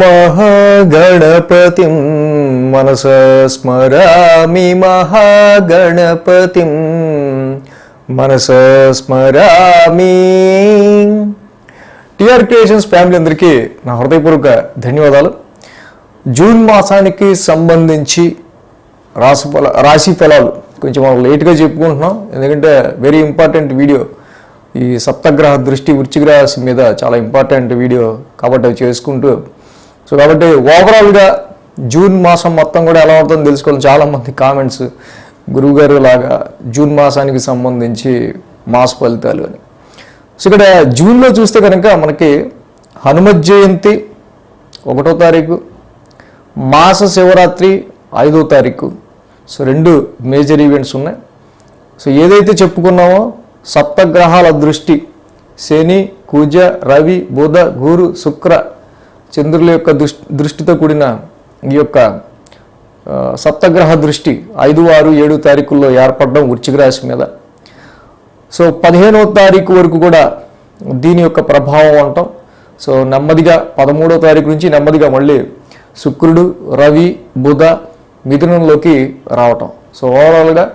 महागणपतिं मनसा स्मरामि महागणपतिं మనసా స్మరామి TR creations family అందరికీ నా హృదయపూర్వక ధన్యవాదాలు జూన్ మాసానికి సంబంధించి రాశి ఫల రాశి ఫలాలు కొంచెం మనం లేట్గా చెప్పుకుంటున్నాం ఎందుకంటే వెరీ ఇంపార్టెంట్ వీడియో ఈ సప్తగ్రహ దృష్టి వృశ్చిక రాశి మీద చాలా ఇంపార్టెంట్ వీడియో కాబట్టి అవి చేసుకుంటూ సో కాబట్టి ఓవరాల్గా జూన్ మాసం మొత్తం కూడా ఎలా ఉంటుందో తెలుసుకోవాలి. చాలామంది కామెంట్స్ గురువుగారు లాగా జూన్ మాసానికి సంబంధించి మాస ఫలితాలు అని. సో ఇక్కడ జూన్లో చూస్తే కనుక మనకి హనుమత్ జయంతి ఒకటో తారీఖు మాస శివరాత్రి ఐదో తారీఖు. సో రెండు మేజర్ ఈవెంట్స్ ఉన్నాయి. సో ఏదైతే చెప్పుకున్నామో సప్తగ్రహాల దృష్టి శని కూజ రవి బుధ గురు శుక్ర చంద్రుల యొక్క దృష్టి దృష్టితో కూడిన ఈ యొక్క సప్తగ్రహ దృష్టి ఐదు ఆరు ఏడు తారీఖుల్లో ఏర్పడడం వృచ్చిక రాశి మీద. సో పదిహేనవ తారీఖు వరకు కూడా దీని యొక్క ప్రభావం అంటాం. సో నెమ్మదిగా పదమూడో తారీఖు నుంచి నెమ్మదిగా మళ్ళీ శుక్రుడు రవి బుధ మిథునంలోకి రావటం. సో ఓవరాల్గా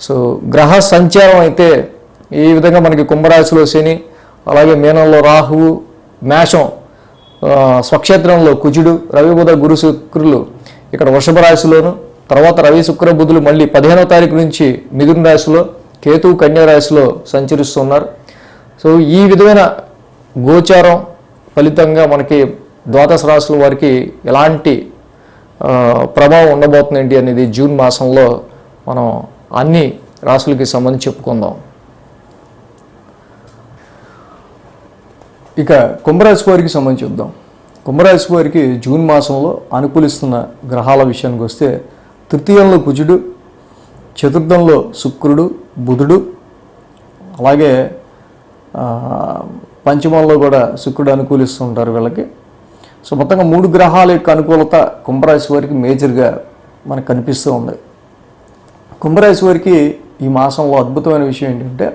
సో గ్రహ సంచారం అయితే ఈ విధంగా మనకి కుంభరాశిలో శని అలాగే మీనంలో రాహువు మేషం స్వక్షేత్రంలో కుజుడు రవి బుధ గురు శుక్రులు ఇక్కడ వృషభ రాశిలోను తర్వాత రవి శుక్ర బుధులు మళ్ళీ పదిహేనవ తారీఖు నుంచి మిథున రాశిలో కేతు కన్యా రాశిలో సంచరిస్తున్నారు. సో ఈ విధమైన గోచారం ఫలితంగా మనకి ద్వాదశ రాశుల వారికి ఎలాంటి ప్రభావం ఉండబోతుంది ఏంటి అనేది జూన్ మాసంలో మనం అన్ని రాశులకి సంబంధించి చెప్పుకుందాం. ఇక కుంభరాశి వారికి సంబంధించి చూద్దాం. కుంభరాశి వారికి జూన్ మాసంలో అనుకూలిస్తున్న గ్రహాల విషయానికి వస్తే తృతీయంలో కుజుడు చతుర్థంలో శుక్రుడు బుధుడు అలాగే పంచమంలో కూడా శుక్రుడు అనుకూలిస్తూ ఉంటారు వీళ్ళకి. సో మొత్తంగా మూడు గ్రహాల యొక్క అనుకూలత కుంభరాశి వారికి మేజర్గా మనకు కనిపిస్తూ ఉంది. కుంభరాశి వారికి ఈ మాసంలో అద్భుతమైన విషయం ఏంటంటే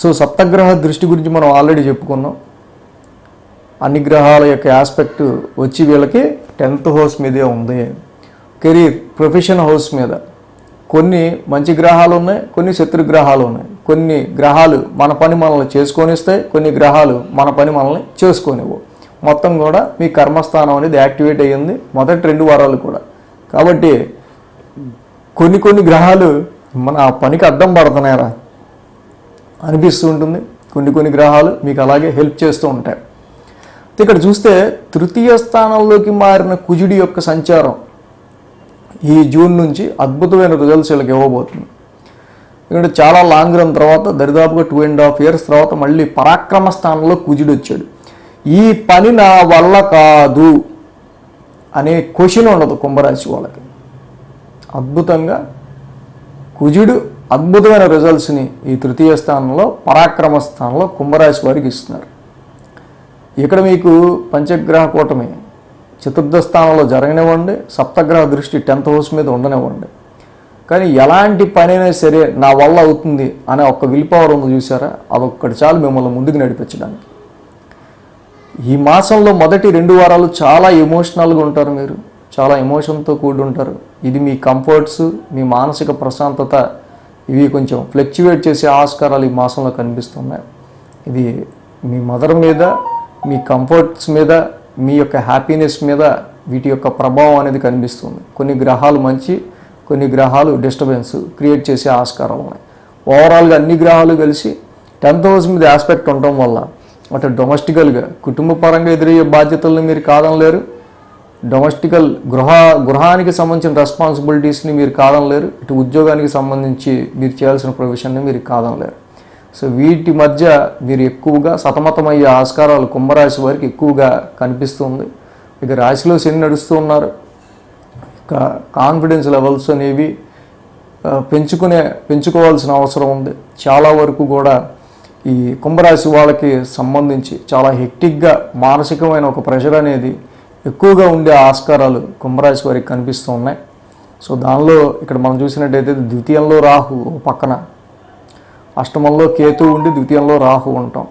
సో సప్తగ్రహ దృష్టి గురించి మనం ఆల్రెడీ చెప్పుకున్నాం. అన్ని గ్రహాల యొక్క ఆస్పెక్ట్ వచ్చి వీళ్ళకి టెన్త్ హౌస్ మీదే ఉంది. కెరీర్ ప్రొఫెషన్ హౌస్ మీద కొన్ని మంచి గ్రహాలు ఉన్నాయి కొన్ని శత్రు గ్రహాలు ఉన్నాయి. కొన్ని గ్రహాలు మన పని మనల్ని చేసుకొనిస్తాయి కొన్ని గ్రహాలు మన పని మనల్ని చేసుకొనివ్వు. మొత్తం కూడా మీ కర్మస్థానం అనేది యాక్టివేట్ అయ్యింది మొదటి రెండు వారాలు కూడా. కాబట్టి కొన్ని కొన్ని గ్రహాలు మన ఆ పనికి అడ్డం పడుతున్నాయరా. అనిపిస్తూ ఉంటుంది. కొన్ని కొన్ని గ్రహాలు మీకు అలాగే హెల్ప్ చేస్తూ ఉంటాయి. ఇక్కడ చూస్తే తృతీయ స్థానంలోకి మారిన కుజుడి యొక్క సంచారం ఈ జూన్ నుంచి అద్భుతమైన రిజల్ట్స్ వీళ్ళకి ఇవ్వబోతుంది. ఎందుకంటే చాలా లాంగ్ రన్ తర్వాత దరిదాపుగా టూ అండ్ హాఫ్ ఇయర్స్ తర్వాత మళ్ళీ పరాక్రమ స్థానంలో కుజుడు వచ్చాడు. ఈ పని నా వల్ల కాదు అనే క్వశ్చన్ ఉండదు కుంభరాశి వాళ్ళకి. అద్భుతంగా కుజుడు అద్భుతమైన రిజల్ట్స్ని ఈ తృతీయ స్థానంలో పరాక్రమ స్థానంలో కుంభరాశి వారికి ఇస్తున్నారు. ఇక్కడ మీకు పంచగ్రహ కూటమి చతుర్థ స్థానంలో జరగనివ్వండి సప్తగ్రహ దృష్టి టెన్త్ హౌస్ మీద ఉండనివ్వండి. కానీ ఎలాంటి పనైనా సరే నా వల్ల అవుతుంది అనే ఒక విల్ పవర్ ఉంది చూసారా? అదొక్కటి చాలు మిమ్మల్ని ముందుకు నడిపించడానికి. ఈ మాసంలో మొదటి రెండు వారాలు చాలా ఎమోషనల్గా ఉంటారు మీరు చాలా ఎమోషన్తో కూడి ఉంటారు. ఇది మీ కంఫర్ట్స్ మీ మానసిక ప్రశాంతత ఇవి కొంచెం ఫ్లక్చువేట్ చేసే ఆస్కారాలు ఈ మాసంలో కనిపిస్తున్నాయి. ఇది మీ మదర్ మీద మీ కంఫర్ట్స్ మీద మీ యొక్క హ్యాపీనెస్ మీద వీటి యొక్క ప్రభావం అనేది కనిపిస్తుంది. కొన్ని గ్రహాలు మంచి కొన్ని గ్రహాలు డిస్టర్బెన్స్ క్రియేట్ చేసే ఆస్కారాలు ఉన్నాయి. ఓవరాల్గా అన్ని గ్రహాలు కలిసి టెన్త్ హౌస్ మీద ఆస్పెక్ట్ ఉండటం వల్ల అటు డొమెస్టికల్గా కుటుంబ పరంగా ఎదురయ్యే బాధ్యతలను మీరు కాదనలేరు. డొమెస్టికల్ గృహ గృహానికి సంబంధించిన రెస్పాన్సిబిలిటీస్ని మీరు కాదనలేరు ఇటు ఉద్యోగానికి సంబంధించి మీరు చేయాల్సిన ప్రొవిషన్ని మీరు కాదనలేరు. సో వీటి మధ్య మీరు ఎక్కువగా సతమతమయ్యే ఆస్కారాలు కుంభరాశి వారికి ఎక్కువగా కనిపిస్తుంది. ఇక రాశిలో శని నడుస్తూ ఉన్నారు. కాన్ఫిడెన్స్ లెవెల్స్ అనేవి పెంచుకునే పెంచుకోవాల్సిన అవసరం ఉంది. చాలా వరకు కూడా ఈ కుంభరాశి వాళ్ళకి సంబంధించి చాలా హెక్టిక్గా మానసికమైన ఒక ప్రెషర్ అనేది ఎక్కువగా ఉండే ఆస్కారాలు కుంభరాశి వారికి కనిపిస్తూ ఉన్నాయి. సో దానిలో ఇక్కడ మనం చూసినట్టయితే ద్వితీయంలో రాహు ఓ పక్కన. అష్టమంలో కేతు ఉండి ద్వితీయంలో రాహు ఉంటాం.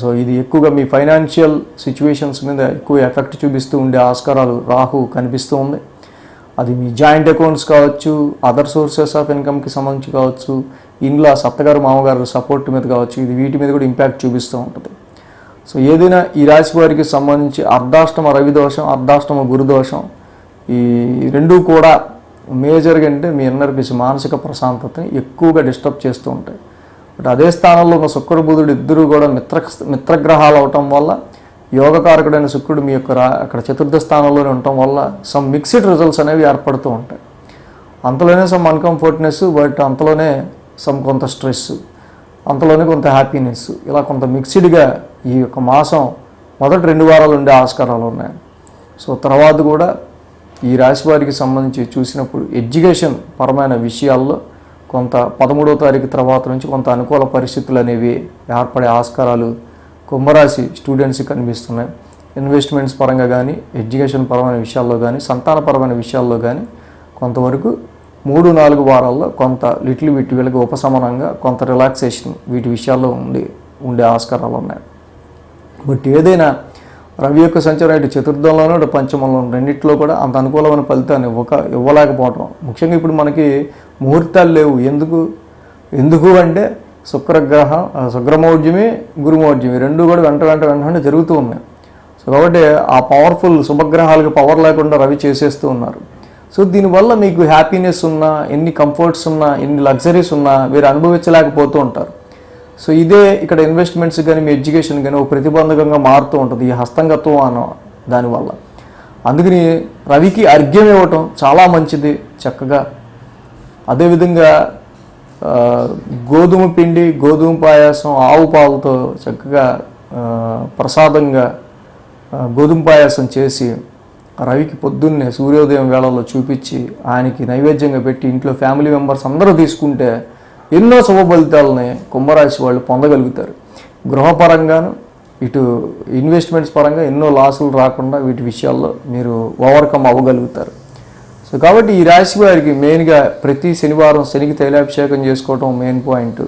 సో ఇది ఎక్కువగా మీ ఫైనాన్షియల్ సిచ్యువేషన్స్ మీద ఎక్కువ ఎఫెక్ట్ చూపిస్తూ ఉండే ఆస్కారాలు రాహు కనిపిస్తూ ఉంది. అది మీ జాయింట్ అకౌంట్స్ కావచ్చు అదర్ సోర్సెస్ ఆఫ్ ఇన్కమ్కి సంబంధించి కావచ్చు ఇంట్లో సత్తగారు మామగారు సపోర్ట్ మీద కావచ్చు ఇది వీటి మీద కూడా ఇంపాక్ట్ చూపిస్తూ ఉంటుంది. సో ఏదైనా ఈ రాశి వారికి సంబంధించి అర్ధాష్టమ రవిదోషం అర్ధాష్టమ గురుదోషం ఈ రెండూ కూడా మేజర్గా అంటే మీ ఇన్నర్ పీస్ మానసిక ప్రశాంతతని ఎక్కువగా డిస్టర్బ్ చేస్తూ ఉంటాయి. బట్ అదే స్థానంలో ఉన్న శుక్రుడు బుధుడు ఇద్దరు కూడా మిత్ర మిత్రగ్రహాలు అవటం వల్ల యోగకారకుడైన శుక్రుడు మీ యొక్క రా అక్కడ చతుర్థ స్థానంలోనే ఉండటం వల్ల సమ్ మిక్స్డ్ రిజల్ట్స్ అనేవి ఏర్పడుతూ ఉంటాయి. అంతలోనే సమ్ అన్కంఫర్ట్నెస్ బట్ అంతలోనే సమ్ కొంత స్ట్రెస్ అంతలోనే కొంత హ్యాపీనెస్ ఇలా కొంత మిక్స్డ్గా ఈ యొక్క మాసం మొదటి రెండు వారాలు ఉండే ఆస్కారాలు ఉన్నాయి. సో తర్వాత కూడా ఈ రాశి వారికి సంబంధించి చూసినప్పుడు ఎడ్యుకేషన్ పరమైన విషయాల్లో కొంత పదమూడవ తారీఖు తర్వాత నుంచి కొంత అనుకూల పరిస్థితులు అనేవి ఏర్పడే ఆస్కారాలు కుంభరాశి స్టూడెంట్స్కి కనిపిస్తున్నాయి. ఇన్వెస్ట్మెంట్స్ పరంగా కానీ ఎడ్యుకేషన్ పరమైన విషయాల్లో కానీ సంతానపరమైన విషయాల్లో కానీ కొంతవరకు మూడు నాలుగు వారాల్లో కొంత లిటిల్ బిట్ వీళ్ళకి ఉపశమనంగా కొంత రిలాక్సేషన్ వీటి విషయాల్లో ఉండి ఉండే ఆస్కారాలు ఉన్నాయి. బట్ ఏదైనా రవి యొక్క సంచారం ఇటు చతుర్థంలోనూ ఇటు పంచమంలోనూ రెండింటిలో కూడా అంత అనుకూలమైన ఫలితాన్ని ఇవ్వక ఇవ్వలేకపోవటం ముఖ్యంగా ఇప్పుడు మనకి ముహూర్తాలు లేవు. ఎందుకు? ఎందుకు అంటే శుక్రగ్రహం ఆ, శుక్రమౌఢ్యమి గురుమౌఢ్యమి రెండు కూడా వెంట వెంట వెంట వెంట జరుగుతూ ఉన్నాయి. సో కాబట్టి ఆ పవర్ఫుల్ శుభగ్రహాలకు పవర్ లేకుండా రవి చేసేస్తూ ఉన్నారు. సో దీనివల్ల మీకు హ్యాపీనెస్ ఉన్నా ఎన్ని కంఫర్ట్స్ ఉన్నా ఎన్ని లగ్జరీస్ ఉన్నా మీరు అనుభవించలేకపోతూ ఉంటారు. సో ఇదే ఇక్కడ ఇన్వెస్ట్మెంట్స్ కానీ మీ ఎడ్యుకేషన్ కానీ ఒక ప్రతిబంధకంగా మారుతూ ఉంటుంది ఈ హస్తంగత్వం అన్న దానివల్ల. అందుకని రవికి అర్ఘ్యం ఇవ్వటం చాలా మంచిది చక్కగా. అదేవిధంగా గోధుమ పిండి గోధుమ పాయాసం ఆవు పాలతో చక్కగా ప్రసాదంగా గోధుమ పాయాసం చేసి రవికి పొద్దున్నే సూర్యోదయం వేళల్లో చూపించి ఆయనకి నైవేద్యంగా పెట్టి ఇంట్లో ఫ్యామిలీ మెంబర్స్ అందరూ తీసుకుంటే ఎన్నో శుభ ఫలితాలని కుంభరాశి వాళ్ళు పొందగలుగుతారు. గృహపరంగాను ఇటు ఇన్వెస్ట్మెంట్స్ పరంగా ఎన్నో లాసులు రాకుండా వీటి విషయాల్లో మీరు ఓవర్కమ్ అవ్వగలుగుతారు. సో కాబట్టి ఈ రాశి వారికి మెయిన్గా ప్రతి శనివారం శనికి తైలాభిషేకం చేసుకోవటం మెయిన్ పాయింట్.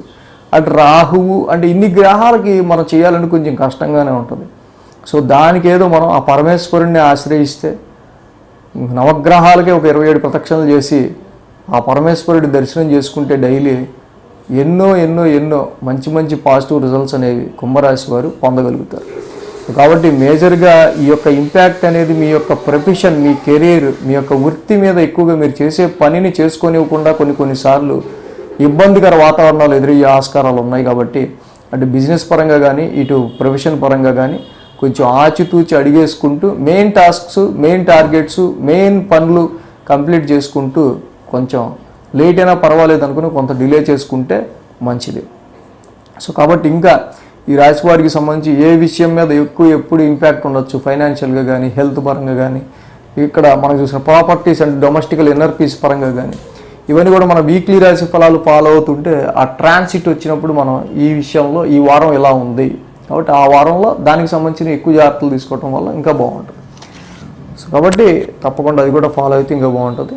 అటు రాహువు అంటే ఇన్ని గ్రహాలకి మనం చేయాలని కొంచెం కష్టంగానే ఉంటుంది. సో దానికి ఏదో మనం ఆ పరమేశ్వరుణ్ణి ఆశ్రయిస్తే నవగ్రహాలకే ఒక ఇరవై ఏడు ప్రదక్షిణలు చేసి ఆ పరమేశ్వరుడి దర్శనం చేసుకుంటే డైలీ ఎన్నో ఎన్నో ఎన్నో మంచి మంచి పాజిటివ్ రిజల్ట్స్ అనేవి కుంభరాశి వారు పొందగలుగుతారు. కాబట్టి మేజర్గా ఈ యొక్క ఇంపాక్ట్ అనేది మీ యొక్క ప్రొఫెషన్ మీ కెరీర్ మీ యొక్క వృత్తి మీద ఎక్కువగా మీరు చేసే పనిని చేసుకోనివ్వకుండా కొన్ని కొన్నిసార్లు ఇబ్బందికర వాతావరణాలు ఎదురయ్యే ఆస్కారాలు ఉన్నాయి కాబట్టి అటు బిజినెస్ పరంగా కానీ ఇటు ప్రొఫెషన్ పరంగా కానీ కొంచెం ఆచితూచి అడిగేసుకుంటూ main tasks main targets main పనులు కంప్లీట్ చేసుకుంటూ కొంచెం లేట్ అయినా పర్వాలేదు అనుకుని కొంత డిలే చేసుకుంటే మంచిది. సో కాబట్టి ఇంకా ఈ రాశి వారికి సంబంధించి ఏ విషయం మీద ఎక్కువ ఎప్పుడు ఇంపాక్ట్ ఉండొచ్చు? ఫైనాన్షియల్గా కానీ హెల్త్ పరంగా కానీ ఇక్కడ మనం చూసిన properties and domestical inner peace పరంగా కానీ ఇవన్నీ కూడా మన వీక్లీ రాశి ఫలాలు ఫాలో అవుతుంటే ఆ ట్రాన్సిట్ వచ్చినప్పుడు మనం ఈ విషయంలో ఈ వారం ఇలా ఉంది. కాబట్టి ఆ వారంలో దానికి సంబంధించిన ఎక్కువ జాగ్రత్తలు తీసుకోవటం వల్ల ఇంకా బాగుంటుంది. సో కాబట్టి తప్పకుండా అది కూడా ఫాలో అయితే ఇంకా బాగుంటుంది.